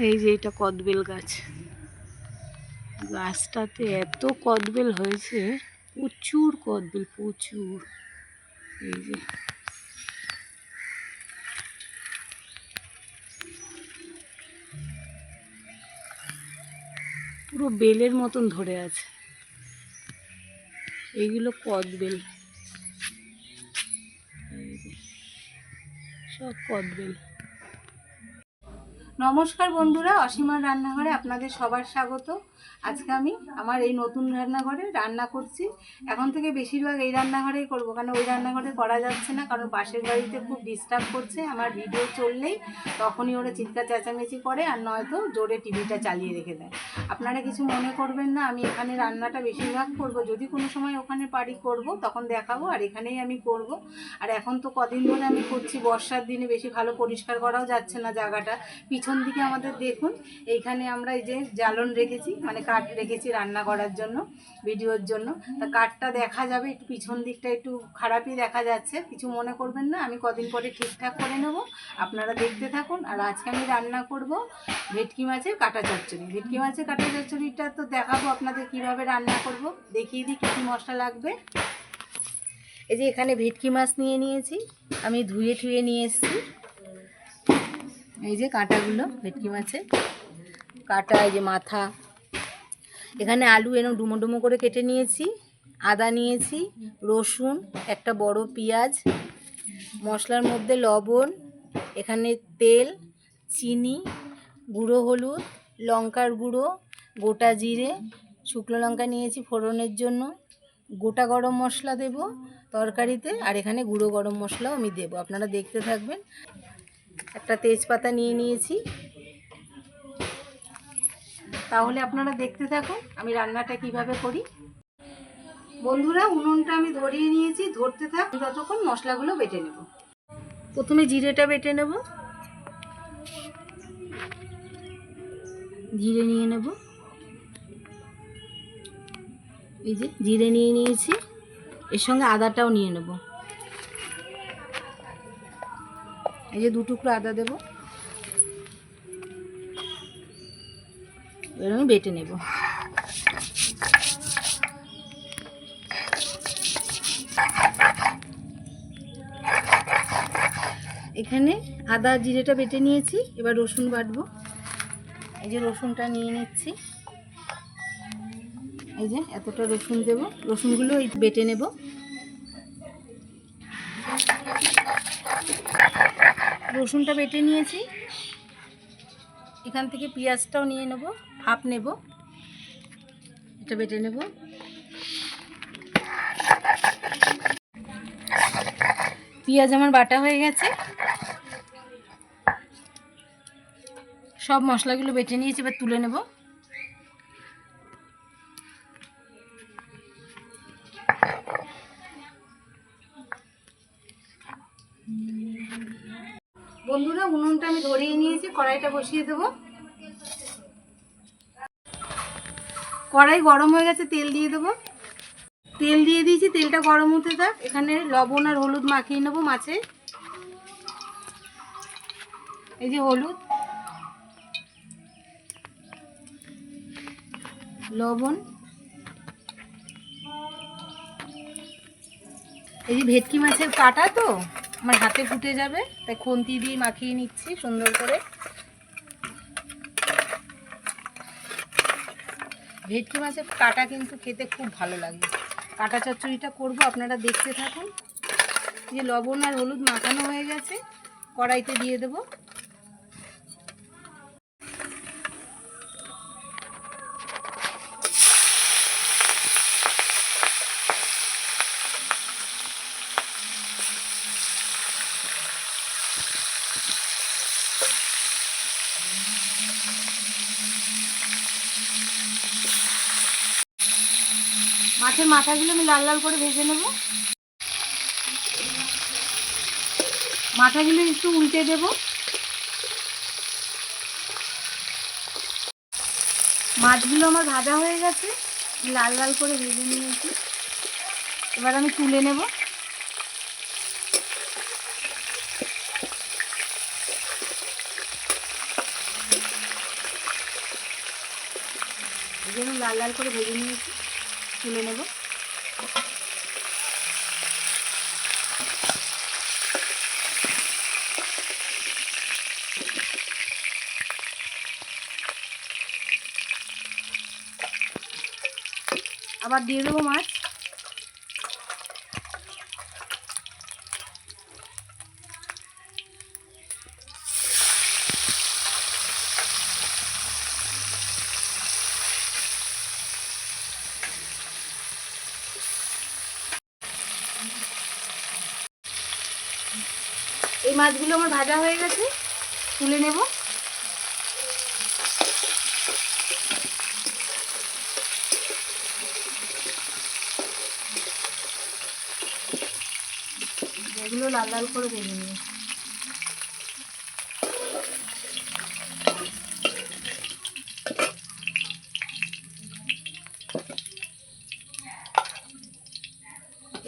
এই যে এটা কদবেল গাছ। গাছটাতে এত কদবেল হয়েছে, প্রচুর কদবেল, প্রচুর। এই যে। পুরো বেলের মতন ধরে আছে। এইগুলো কদবেল। সব কদবেল। নমস্কার বন্ধুরা অসীমার রান্নাঘরে আপনাদের সবার স্বাগত। আজকে আমি আমার এই নতুন রান্নাঘরে রান্না করছি। এখন থেকে বেশিরভাগ এই রান্নাঘরেই করব, কারণ ওই রান্নাঘরে করা যাচ্ছে না, কারণ পাশের বাড়িতে খুব ডিস্টার্ব করছে, আমার ভিডিও চললেই তখনই ওরা চিৎকার চেঁচামেচি করে আর নয়তো জোরে টিভিটা চালিয়ে রেখে দেয়। আপনারা কিছু মনে করবেন না, আমি এখানে রান্নাটা বেশিরভাগ করব, যদি কোনো সময় ওখানে পারি করব, তখন দেখাবো আর এখানেই আমি করব। আর এখন তো কদিন ধরে আমি করছি, বর্ষার দিনে বেশি ভালো পরিষ্কার করাও যাচ্ছে না জায়গাটা। পিছন দিকে আমাদের দেখুন, এইখানে আমরা এই যে জ্বালন রেখেছি মানে কাঠ রেখেছি রান্না করার জন্য, ভিডিওর জন্য। তা কাঠটা দেখা যাবে, একটু পিছন দিকটা একটু খারাপই দেখা যাচ্ছে। কিছু মনে করবেন না, আমি কদিন পরে ঠিকঠাক করে নেব। আপনারা দেখতে থাকুন। আর আজকে আমি রান্না করব ভেটকি মাছের কাটা চচ্চড়ি। ভেটকি মাছের কাটা চচ্চড়িটা তো দেখাবো আপনাদের কীভাবে রান্না করব। দেখিয়ে দিই কী কী মশলা লাগবে। এই যে এখানে ভেটকি মাছ নিয়ে নিয়েছি। আমি ধুয়ে ঠুয়ে নিয়ে এসেছি। এই যে কাঁটাগুলো ভেটকি মাছের। কাটা, এই যে মাথা। এখানে আলু এরকম ডুমো ডুমো করে কেটে নিয়েছি, আদা নিয়েছি, রসুন, একটা বড় পেঁয়াজ, মশলার মধ্যে লবণ, এখানে তেল, চিনি, গুঁড়ো হলুদ, লঙ্কার গুঁড়ো, গোটা জিরে, শুকনো লঙ্কা নিয়েছি ফোড়নের জন্য, গোটা গরম মশলা দেব তরকারিতে, আর এখানে গুঁড়ো গরম মশলাও আমি দেবো, আপনারা দেখতে থাকবেন। একটা তেজপাতা নিয়ে নিয়েছি তাহলে আপনারা দেখতে থাকুন আমি রান্নাটা কীভাবে করি। বন্ধুরা, উনুনটা আমি ধরিয়ে নিয়েছি, ধরতে থাক যতক্ষণ মশলাগুলো বেটে নেব। প্রথমে জিরেটা বেটে নেব। জিরে নিয়ে নেব। এই যে জিরে নিয়ে নিয়েছি, এর সঙ্গে আদাটাও নিয়ে নেব। এই যে দু টুকরো আদা দেবো। এবার আমি বেটে নেব। এখানে আদা জিরেটা বেটে নিয়েছি, এবার রসুন বাটবো। এই যে রসুনটা নিয়ে নিচ্ছি। এই যে এতটা রসুন দেবো। রসুনগুলো এই বেটে নেব। রসুনটা বেটে নিয়েছি। এখান থেকে পেঁয়াজটাও নিয়ে নেব। হাফ নেব। এটা বেটে নেব। পেঁয়াজ আমার বাটা হয়ে গেছে। সব মশলাগুলো বেটে নিয়েছি, এবার তুলে নেব। বন্ধুরা, উনুনটা আমি ধরিয়ে নিয়েছি, কড়াইটা বসিয়ে দেবো। কড়াই গরম হয়ে গেছে, তেল দিয়ে দেবো। তেল দিয়ে দিয়েছি, তেলটা গরম হতে থাক। এখানে লবণ আর হলুদ মাখিয়ে নেব মাছে। এই যে হলুদ। লবণ। এই যে ভেটকি মাছের কাটা তো, আমার হাতে ফুটে যাবে, তাই খুন্তি দিয়ে মাখিয়ে নিচ্ছি সুন্দর করে। ভেটকি মাছের কাটা কিন্তু খেতে খুব ভালো লাগে। কাটা চচ্চড়িটা করব, আপনারা দেখতে থাকুন। যে লবণ আর হলুদ মাখানো হয়ে গেছে, কড়াইতে দিয়ে দেব। মাছের মাথাগুলো আমি লাল লাল করে ভেজে নেব। মাথাগুলো একটু উল্টে দেব। মাছগুলো আমার ভাজা হয়ে গেছে লাল লাল করে ভেজে নিয়েছি। এবার আমি তুলে নেব। লাল লাল করে ভেজে নিয়েছি। তুলে নেব। আবার দিয়ে দেবো মাছ। মাছগুলো আমার ভাজা হয়ে গেছে, তুলে নেব। এগুলো লাল লাল করে ভেজে নিয়ে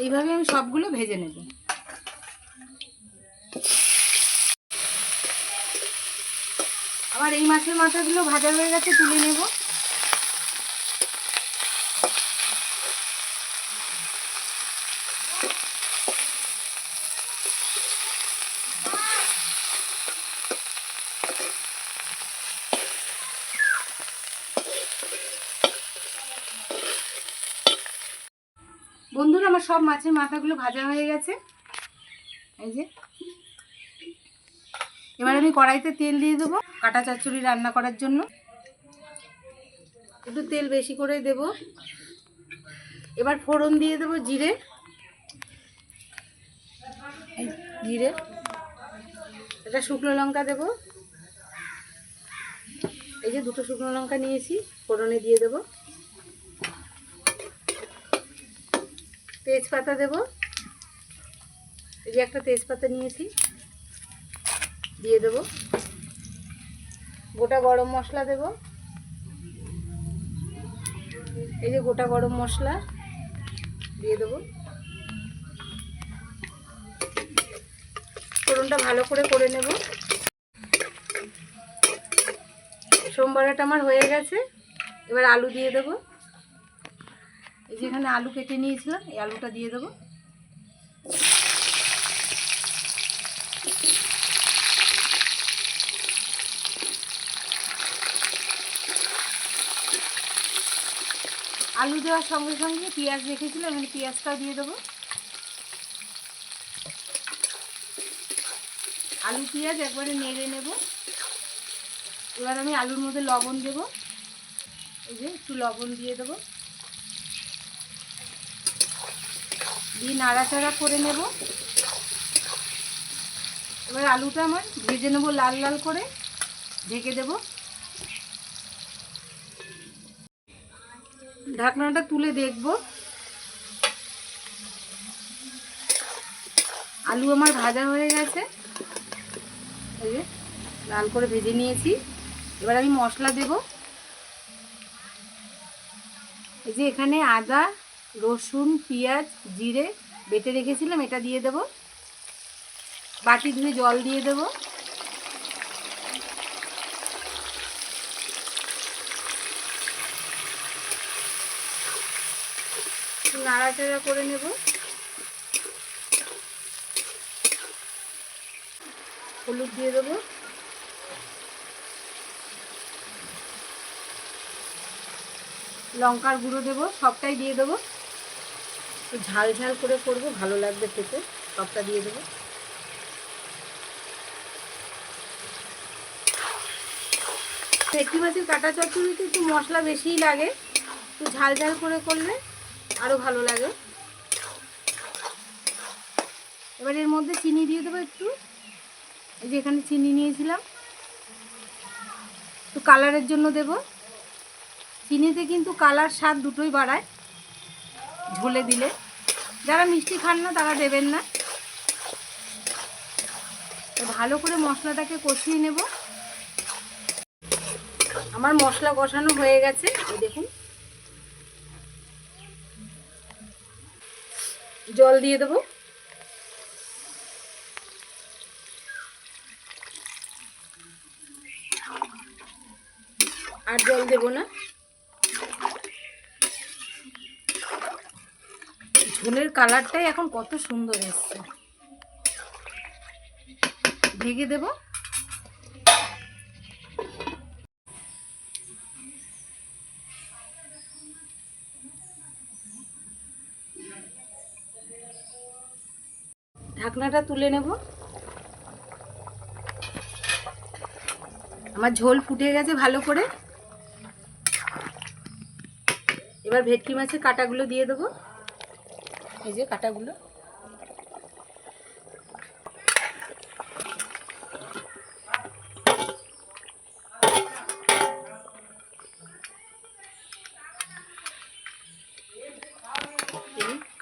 এইভাবে আমি সবগুলো ভেজে নেব। আবার এই মাছের মাথাগুলো ভাজা হয়ে গেছে, তুলে নেব। বন্ধুরা, আমার সব মাছের মাথাগুলো ভাজা হয়ে গেছে। এই যে। এবার আমি কড়াইতে তেল দিয়ে দেবো কাটা চচ্চড়ি রান্না করার জন্য। একটু তেল বেশি করে দেব। এবার ফোড়ন দিয়ে দেবো জিরে। জিরে। এটা শুকনো লঙ্কা দেব। এই যে দুটো শুকনো লঙ্কা নিয়েছি, ফোড়নে দিয়ে দেব। তেজপাতা দেব। এই যে একটা তেজপাতা নিয়েছি। দিয়ে দেব। গোটা গরম মশলা দেব। এই যে গোটা গরম মশলা দিয়ে দেব। ফোড়নটা ভালো করে করে নেব। সোমবারটা আমার হয়ে গেছে, এবার আলু দিয়ে দেব। এই যে এখানে আলু কেটে নিয়েছিলাম, এই আলুটা দিয়ে দেবো। আলু দেওয়ার সঙ্গে সঙ্গে পেঁয়াজ রেখেছিলাম, এখানে পেঁয়াজটাও দিয়ে দেবো। আলু পেঁয়াজ একবারে নেড়ে নেব। এবার আমি আলুর মধ্যে লবণ দেব। এই যে একটু লবণ দিয়ে দেবো। দিয়ে নাড়াচাড়া করে নেব। এবার আলুটা আমার ভেজে নেব লাল লাল করে। ঢেকে দেবো। ঢাকনাটা তুলে দেখব। আলু আমার ভাজা হয়ে গেছে। লাল করে ভেজে নিয়েছি। এবার আমি মশলা দেব। এই যে এখানে আদা, রসুন, পেঁয়াজ, জিরে বেটে রেখেছিলাম, এটা দিয়ে দেব। বাটি ধুয়ে জল দিয়ে দেবো। একটু নাড়াচাড়া করে নেব। হলুদ দিয়ে দেবো। লঙ্কার গুঁড়ো দেবো, সবটাই দিয়ে দেবো। একটু ঝাল ঝাল করে করব, ভালো লাগবে খেতে, সবটা দিয়ে দেবো। ভেটকি মাছের কাটা চচ্চড়িতে একটু মশলা বেশিই লাগে, একটু ঝাল ঝাল করে করলে আরও ভালো লাগে। এবার এর মধ্যে চিনি দিয়ে দেবো একটু। এই যে এখানে চিনি নিয়েছিলাম। একটু কালারের জন্য দেব। চিনিতে কিন্তু কালার স্বাদ দুটোই বাড়ায়। ঝোলে দিলে। যারা মিষ্টি খান না, তারা দেবেন না। ভালো করে মশলাটাকে কষিয়ে নেব। আমার মশলা কষানো হয়ে গেছে। দেখুন। জল দিয়ে দেবো। আর জল দেব না। ঝোলের কালারটাই এখন কত সুন্দর এসছে। ঢেকে দেবো। ঢাকনাটা তুলে নেব। আমার ঝোল ফুটে গেছে ভালো করে। এবার ভেটকি মাছের কাটাগুলো দিয়ে দেবো। এই যে কাটাগুলো।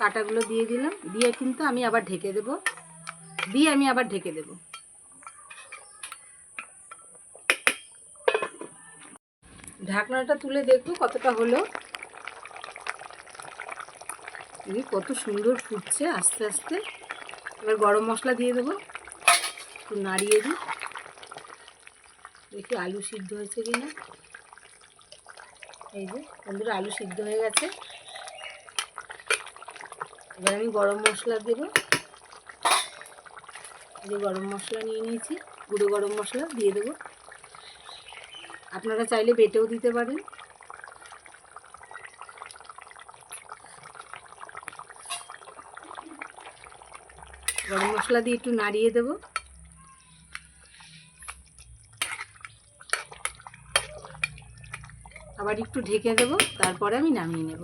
কাটাগুলো দিয়ে দিলাম। দিয়ে কিন্তু আমি আবার ঢেকে দেব। দিয়ে আমি আবার ঢেকে দেব। ঢাকনাটা তুলে দেখব কতটা হলো। কত সুন্দর ফুটছে আস্তে আস্তে। এবার গরম মশলা দিয়ে দেবো। একটু নাড়িয়ে দিই। দেখি আলু সিদ্ধ হয়েছে কি না এই যে, বন্ধুরা, আলু সিদ্ধ হয়ে গেছে। এবার আমি গরম মশলা দেবো। যে গরম মশলা নিয়ে নিয়েছি, গুঁড়ো গরম মশলা দিয়ে দেবো। আপনারা চাইলে বেটেও দিতে পারেন। গরম মশলা দিয়ে একটু নাড়িয়ে দেবো। আবার একটু ঢেকে দেবো, তারপরে আমি নামিয়ে নেব।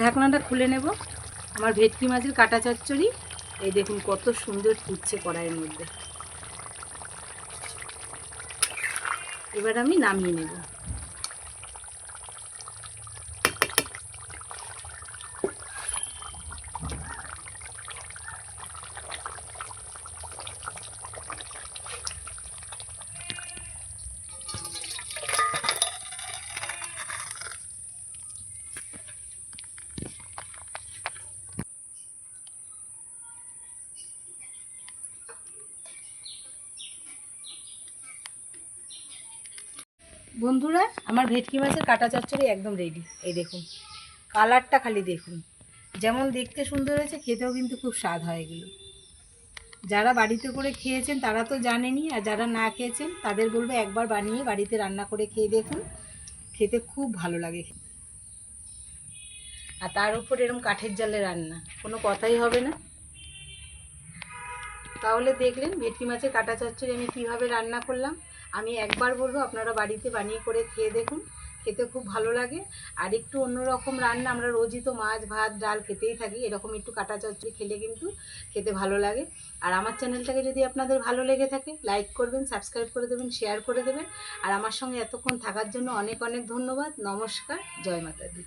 ঢাকনাটা খুলে নেব। আমার ভেটকি মাছের কাটা চচ্চড়ি। এই দেখুন কত সুন্দর ফুটছে কড়াইয়ের মধ্যে। এবার আমি নামিয়ে নেব। বন্ধুরা, আমার ভেটকি মাছের কাটা চচ্চড়ি একদম রেডি এই দেখুন কালারটা খালি দেখুন। যেমন দেখতে সুন্দর হয়েছে, খেতেও কিন্তু খুব স্বাদ হয় এগুলো। যারা বাড়িতে করে খেয়েছেন, তারা তো জানেনি আর যারা না খেয়েছেন, তাদের বলব একবার বানিয়ে বাড়িতে রান্না করে খেয়ে দেখুন। খেতে খুব ভালো লাগে। আর তার উপর এরকম কাঠের জালে রান্না, কোনো কথাই হবে না। তাহলে দেখলেন ভেটকি মাছের কাটা চচ্চড়ি আমি কীভাবে রান্না করলাম। আমি একবার বলব, আপনারা বাড়িতে বানিয়ে করে খেয়ে দেখুন। খেতে খুব ভালো লাগে। আর একটু অন্যরকম রান্না, আমরা রোজই তো মাছ, ভাত, ডাল খেতেই থাকি। এরকম একটু কাটা চচ্চড়ি খেলে কিন্তু খেতে ভালো লাগে। আর আমার চ্যানেলটাকে যদি আপনাদের ভালো লেগে থাকে, লাইক করবেন, সাবস্ক্রাইব করে দেবেন, শেয়ার করে দেবেন। আর আমার সঙ্গে এতক্ষণ থাকার জন্য অনেক অনেক ধন্যবাদ। নমস্কার। জয় মাতা দি